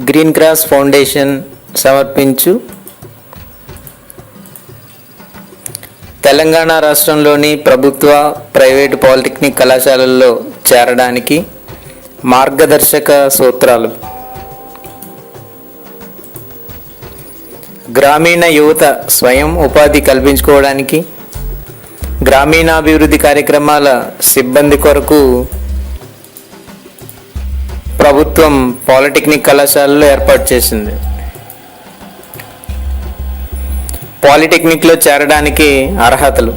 Green cross foundation సమర్పించు. తెలంగాణ రాష్ట్రంలోని ప్రభుత్వ ప్రైవేటు పాలిటెక్నిక్ కళాశాలల్లో చేరడానికి మార్గదర్శక సూత్రాలు. గ్రామీణ యువత స్వయం ఉపాధి కల్పించుకోవడానికి గ్రామీణాభివృద్ధి కార్యక్రమాల సిబ్బంది కొరకు ప్రభుత్వం పాలిటెక్నిక్ కళాశాలలో ఏర్పాటు చేసింది. పాలిటెక్నిక్లో చేరడానికి అర్హతలు.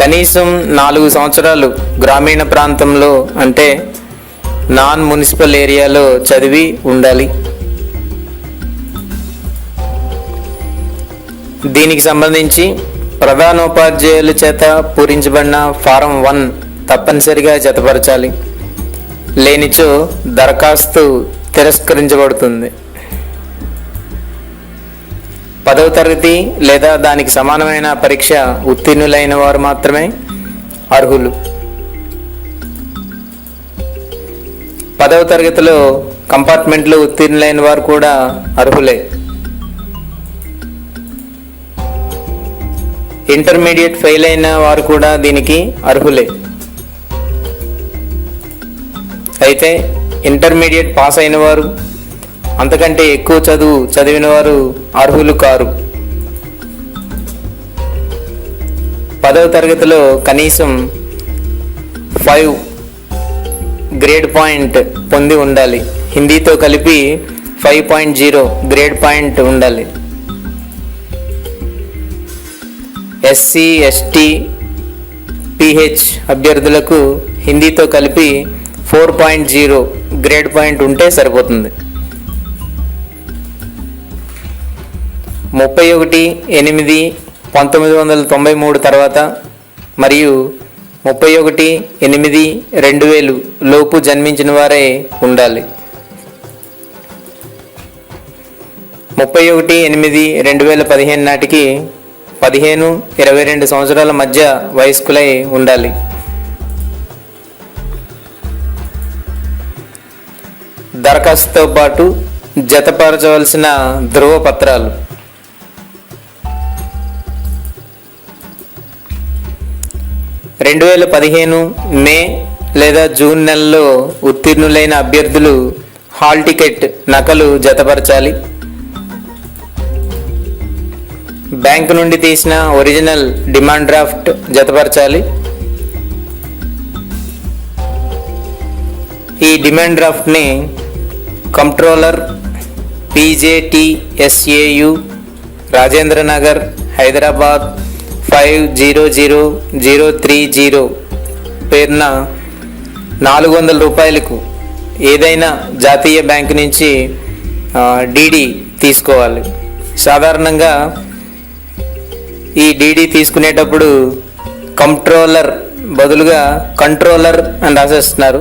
కనీసం నాలుగు సంవత్సరాలు గ్రామీణ ప్రాంతంలో అంటే నాన్ మున్సిపల్ ఏరియాలో చదివి ఉండాలి. దీనికి సంబంధించి ప్రధానోపాధ్యాయుల చేత పూరించబడిన ఫారం వన్ తప్పనిసరిగా జతపరచాలి. లేనిచో దరఖాస్తు తిరస్కరించబడుతుంది. పదవ తరగతి లేదా దానికి సమానమైన పరీక్ష ఉత్తీర్ణులైన వారు మాత్రమే అర్హులు. పదవ తరగతిలో కంపార్ట్మెంట్లో ఉత్తీర్ణులైన వారు కూడా అర్హులే. ఇంటర్మీడియట్ ఫెయిల్ అయిన వారు కూడా దీనికి అర్హులే. అయితే ఇంటర్మీడియట్ పాస్ అయిన వారు అంతకంటే ఎక్కువ చదువు చదివిన వారు అర్హులు కారు. పదవ తరగతిలో కనీసం ఫైవ్ గ్రేడ్ పాయింట్ పొంది ఉండాలి. హిందీతో కలిపి five point zero grade point ఉండాలి. ఎస్సీ ఎస్టీ పిహెచ్ అభ్యర్థులకు హిందీతో కలిపి four point zero grade point ఉంటే సరిపోతుంది. ముప్పై ఒకటి ఎనిమిది పంతొమ్మిది వందల తొంభై మూడు తర్వాత మరియు ముప్పై ఒకటి ఎనిమిది రెండు వేలు లోపు జన్మించిన వారే ఉండాలి. ముప్పై ఒకటి ఎనిమిది రెండు వేల పదిహేను నాటికి పదిహేను ఇరవై రెండు సంవత్సరాల మధ్య వయస్కులై ఉండాలి. దరఖాస్తుతో పాటు జతపరచవలసిన ధృవపత్రాలు. రెండు వేల పదిహేను మే లేదా జూన్ నెలలో ఉత్తీర్ణులైన అభ్యర్థులు హాల్ టికెట్ నకలు జతపరచాలి. బ్యాంకు నుండి తీసిన ఒరిజినల్ డిమాండ్ డ్రాఫ్ట్ జతపరచాలి. ఈ demand డ్రాఫ్ట్ని controller PJTSAU Rajendra Nagar Hyderabad five zero zero zero three zero పేరున నాలుగు వందల రూపాయలకు ఏదైనా జాతీయ బ్యాంకు నుంచి డీడీ తీసుకోవాలి. సాధారణంగా ఈ డీడీ తీసుకునేటప్పుడు కంట్రోలర్ బదులుగా కంట్రోలర్ అని రాసేస్తున్నారు.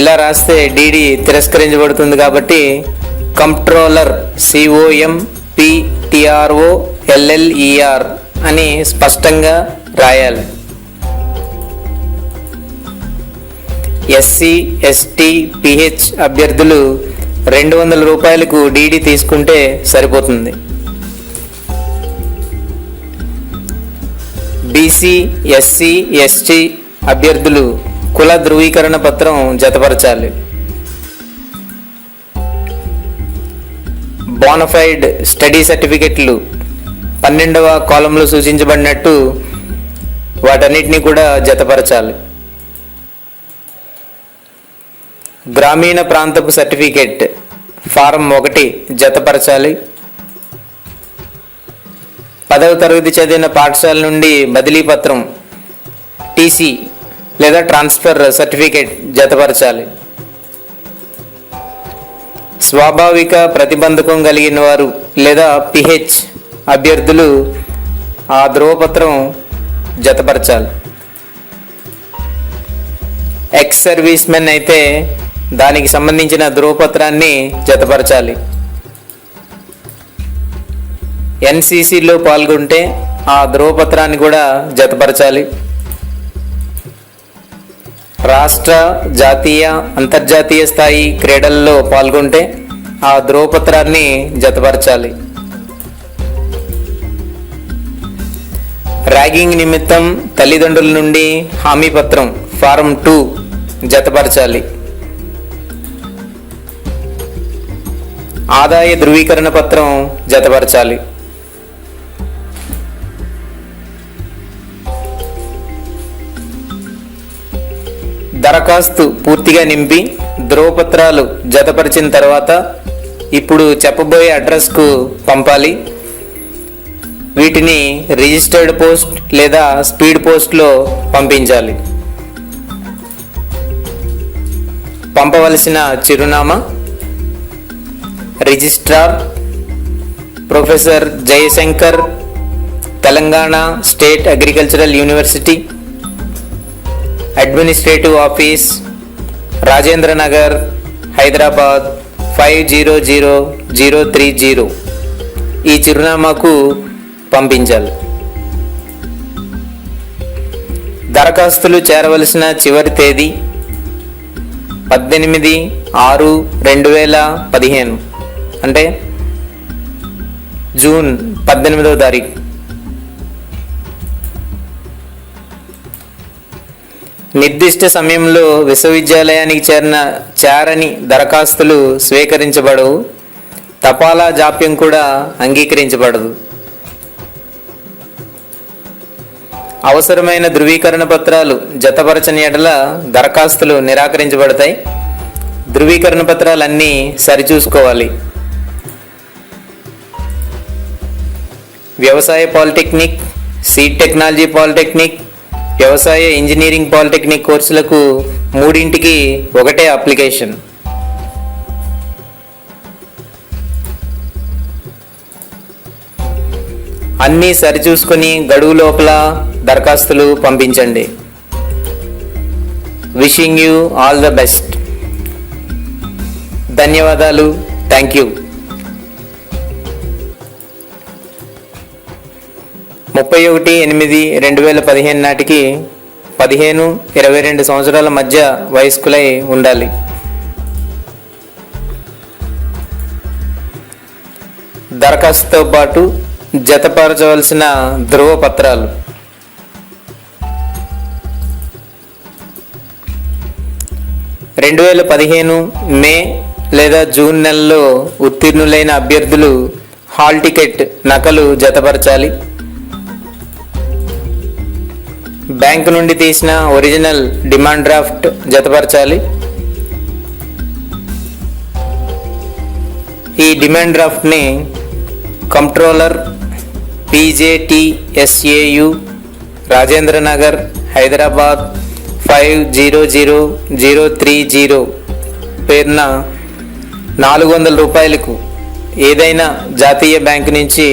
ఇలా రాస్తే డీడీ తిరస్కరించబడుతుంది కాబట్టి కంట్రోలర్ సిఓఎం పిటిఆర్ఓ ఎల్ఎల్ఈఆర్ అని స్పష్టంగా రాయాలి. ఎస్సీ ఎస్టీ పిహెచ్ అభ్యర్థులు రెండు వందల రూపాయలకు డీడీ తీసుకుంటే సరిపోతుంది. బీసీ ఎస్సీ ఎస్టీ అభ్యర్థులు కుల ధృవీకరణ పత్రం జతపరచాలి. బోనఫైడ్ స్టడీ సర్టిఫికెట్లు పన్నెండవ కాలంలో సూచించబడినట్టు వాటన్నిటిని కూడా జతపరచాలి. గ్రామీణ ప్రాంతపు సర్టిఫికెట్ ఫారం ఒకటి జతపరచాలి. పదవ తరగతి చదివిన పాఠశాల నుండి బదిలీ పత్రం టీసీ లేదా ట్రాన్స్ఫర్ సర్టిఫికేట్ జతపరచాలి. స్వాభావిక ప్రతిబంధకం కలిగిన వారు లేదా పిహెచ్ అభ్యర్థులు ఆ ధ్రువపత్రం జతపరచాలి. ఎక్స్ సర్వీస్ మెన్ అయితే దానికి సంబంధించిన ధ్రువపత్రాన్ని జతపరచాలి. ఎన్సీసీలో పాల్గొంటే ఆ ధ్రువపత్రాన్ని కూడా జతపరచాలి. రాష్ట్ర జాతీయ అంతర్జాతీయ స్థాయి క్రీడల్లో పాల్గొంటే ఆ ధ్రువపత్రాన్ని జతపరచాలి. ర్యాగింగ్ నిమిత్తం తల్లిదండ్రుల నుండి హామీ పత్రం ఫారం టూ జతపరచాలి. ఆదాయ ధృవీకరణ పత్రం జతపరచాలి. దరఖాస్తు పూర్తిగా నింపి ధ్రువపత్రాలు జతపరిచిన తర్వాత ఇప్పుడు చెప్పబోయే అడ్రస్కు పంపాలి. వీటిని రిజిస్టర్డ్ పోస్ట్ లేదా స్పీడ్ పోస్ట్లో పంపించాలి. పంపవలసిన చిరునామా registrar professor Jayashankar Telangana state agricultural university administrative office Rajendra Nagar Hyderabad five zero zero zero three zero. ఈ చిరునామాకు పంపించాలి. దరఖాస్తులు చేరవలసిన చివరి తేదీ పద్దెనిమిది ఆరు రెండు వేల పదిహేను. అంటే జూన్ పద్దెనిమిదవ తారీఖు. నిర్దిష్ట సమయంలో విశ్వవిద్యాలయానికి చేరిన చేరని దరఖాస్తులు స్వీకరించబడవు. తపాలా జాప్యం కూడా అంగీకరించబడదు. అవసరమైన ధృవీకరణ పత్రాలు జతపరచని ఎడల దరఖాస్తులు నిరాకరించబడతాయి. ధృవీకరణ పత్రాలన్నీ సరిచూసుకోవాలి. వ్యవసాయ పాలిటెక్నిక్ సీడ్ టెక్నాలజీ పాలిటెక్నిక్ వ్యవసాయ ఇంజనీరింగ్ పాలిటెక్నిక్ కోర్సులకు మూడింటికి ఒకటే అప్లికేషన్. అన్నీ సరిచూసుకొని గడువు లోపల దరఖాస్తులు పంపించండి. Wishing you all the best ధన్యవాదాలు. థ్యాంక్ యూ ముప్పై ఒకటి ఎనిమిది రెండు వేల పదిహేను నాటికి పదిహేను ఇరవై రెండు సంవత్సరాల మధ్య వయస్కులై ఉండాలి. దరఖాస్తుతో పాటు జతపరచవలసిన ధృవపత్రాలు. రెండు వేల పదిహేను మే లేదా జూన్ నెలలో ఉత్తీర్ణులైన అభ్యర్థులు హాల్ టికెట్ నకలు జతపరచాలి. బ్యాంకు నుండి తీసిన ఒరిజినల్ డిమాండ్ డ్రాఫ్ట్ జతపరచాలి. ఈ demand డ్రాఫ్ట్ని controller PJTSAU Rajendra Nagar Hyderabad five zero zero zero three zero పేరున నాలుగు వందల రూపాయలకు ఏదైనా జాతీయ బ్యాంక్ నుంచి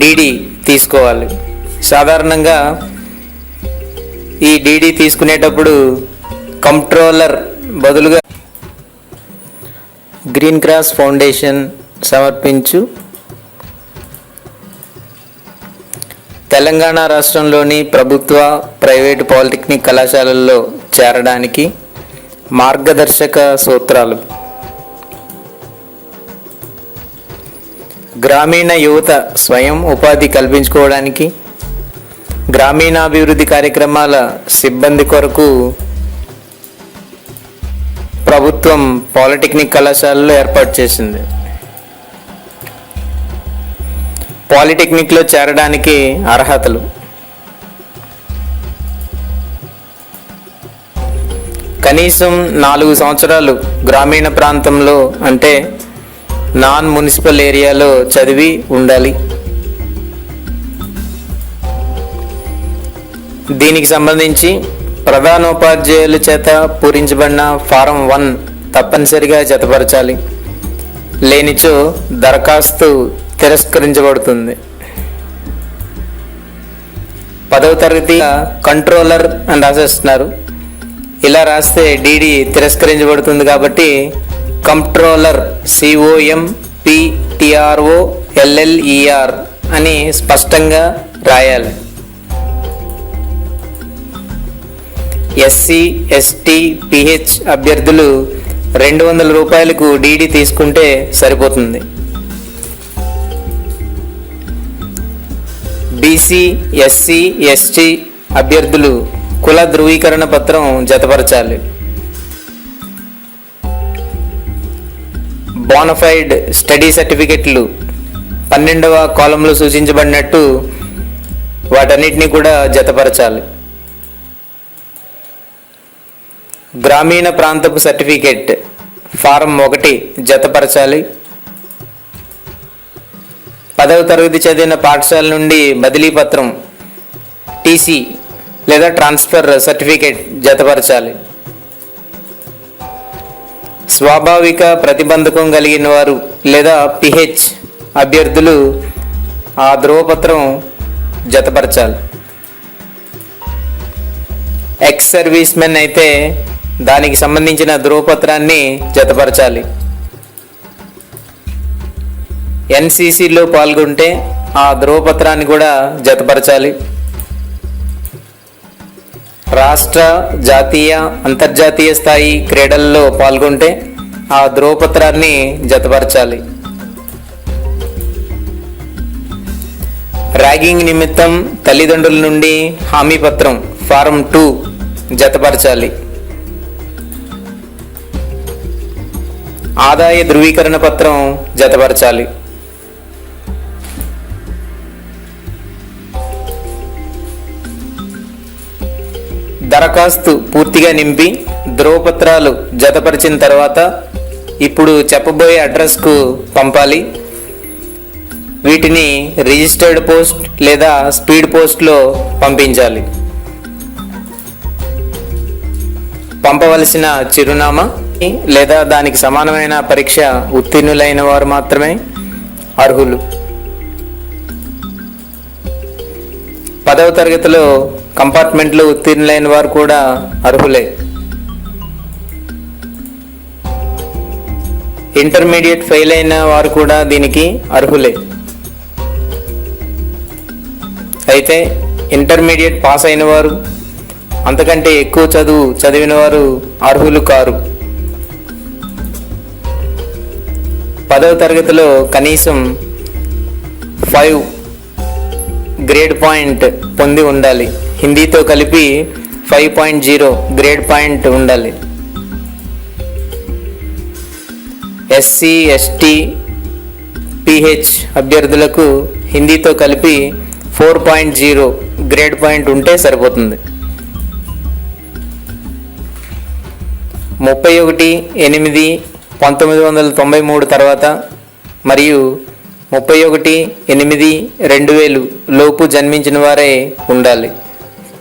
డీడీ తీసుకోవాలి. సాధారణంగా ఈ డీడీ తీసుకునేటప్పుడు కంట్రోలర్ బదులుగా గ్రీన్ క్రాస్ ఫౌండేషన్ సమర్పించు. తెలంగాణ రాష్ట్రంలోని ప్రభుత్వ ప్రైవేటు పాలిటెక్నిక్ కళాశాలల్లో చేరడానికి మార్గదర్శక సూత్రాలు. గ్రామీణ యువత స్వయం ఉపాధి కల్పించుకోవడానికి గ్రామీణాభివృద్ధి కార్యక్రమాల సిబ్బంది కొరకు ప్రభుత్వం పాలిటెక్నిక్ కళాశాలలో ఏర్పాటు చేసింది. పాలిటెక్నిక్లో చేరడానికి అర్హతలు. కనీసం నాలుగు సంవత్సరాలు గ్రామీణ ప్రాంతంలో అంటే నాన్ మున్సిపల్ ఏరియాలో చదివి ఉండాలి. దీనికి సంబంధించి ప్రధానోపాధ్యాయుల చేత పూరించబడిన ఫారం వన్ తప్పనిసరిగా జతపరచాలి. లేనిచో దరఖాస్తు తిరస్కరించబడుతుంది. పదవ తరగతి కంట్రోలర్ అని రాసేస్తున్నారు. ఇలా రాస్తే డీడీ తిరస్కరించబడుతుంది కాబట్టి కంట్రోలర్ సిఓఎం పిటిఆర్ఓ ఎల్ఎల్ఈఆర్ అని స్పష్టంగా రాయాలి. ఎస్సీ ఎస్టీ పిహెచ్ అభ్యర్థులు రెండు వందల రూపాయలకు డీడీ తీసుకుంటే సరిపోతుంది. బీసీ ఎస్సీ ఎస్టీ అభ్యర్థులు కుల ధృవీకరణ పత్రం జతపరచాలి. బోనఫైడ్ స్టడీ సర్టిఫికెట్లు పన్నెండవ కాలంలో సూచించబడినట్టు వాటన్నిటిని కూడా జతపరచాలి. గ్రామీణ ప్రాంతపు సర్టిఫికెట్ ఫారం ఒకటి జతపరచాలి. పదవ తరగతి చదివిన పాఠశాల నుండి బదిలీ పత్రం టీసీ లేదా ట్రాన్స్ఫర్ సర్టిఫికేట్ జతపరచాలి. స్వాభావిక ప్రతిబంధకం కలిగిన వారు లేదా పిహెచ్ అభ్యర్థులు ఆ ధ్రువపత్రం జతపరచాలి. ఎక్స్ సర్వీస్ మెన్ అయితే దానికి సంబంధించిన ధ్రువపత్రాన్ని జతపరచాలి. ఎన్సీసీలో పాల్గొంటే ఆ ధ్రువపత్రాన్ని కూడా జతపరచాలి. రాష్ట్ర జాతీయ అంతర్జాతీయ స్థాయి క్రీడల్లో పాల్గొంటే ఆ ధ్రువపత్రాన్ని జతపరచాలి. ర్యాగింగ్ నిమిత్తం తల్లిదండ్రుల నుండి హామీ పత్రం ఫారం టూ జతపరచాలి. ఆదాయ ధృవీకరణ పత్రం జతపరచాలి. దరఖాస్తు పూర్తిగా నింపి ధ్రువపత్రాలు జతపరిచిన తర్వాత ఇప్పుడు చెప్పబోయే అడ్రస్కు పంపాలి. వీటిని రిజిస్టర్డ్ పోస్ట్ లేదా స్పీడ్ పోస్ట్లో పంపించాలి. పంపవలసిన చిరునామా లేదా దానికి సమానమైన పరీక్ష ఉత్తీర్ణులైన వారు మాత్రమే అర్హులు. పదవ తరగతిలో కంపార్ట్మెంట్లో ఉత్తీర్ణులైన వారు కూడా అర్హులే. ఇంటర్మీడియట్ ఫెయిల్ అయిన వారు కూడా దీనికి అర్హులే. అయితే ఇంటర్మీడియట్ పాస్ అయిన వారు అంతకంటే ఎక్కువ చదువు చదివిన వారు అర్హులు కారు. పదవ తరగతిలో కనీసం ఫైవ్ గ్రేడ్ పాయింట్ పొంది ఉండాలి. హిందీతో కలిపి five point zero grade point ఉండాలి. ఎస్సీ ఎస్టీ పిహెచ్ అభ్యర్థులకు హిందీతో కలిపి four point zero grade point ఉంటే సరిపోతుంది. ముప్పై ఒకటి ఎనిమిది పంతొమ్మిది వందల తొంభై మూడు తర్వాత మరియు ముప్పై ఒకటి ఎనిమిది రెండు వేలు లోపు జన్మించిన వారే ఉండాలి.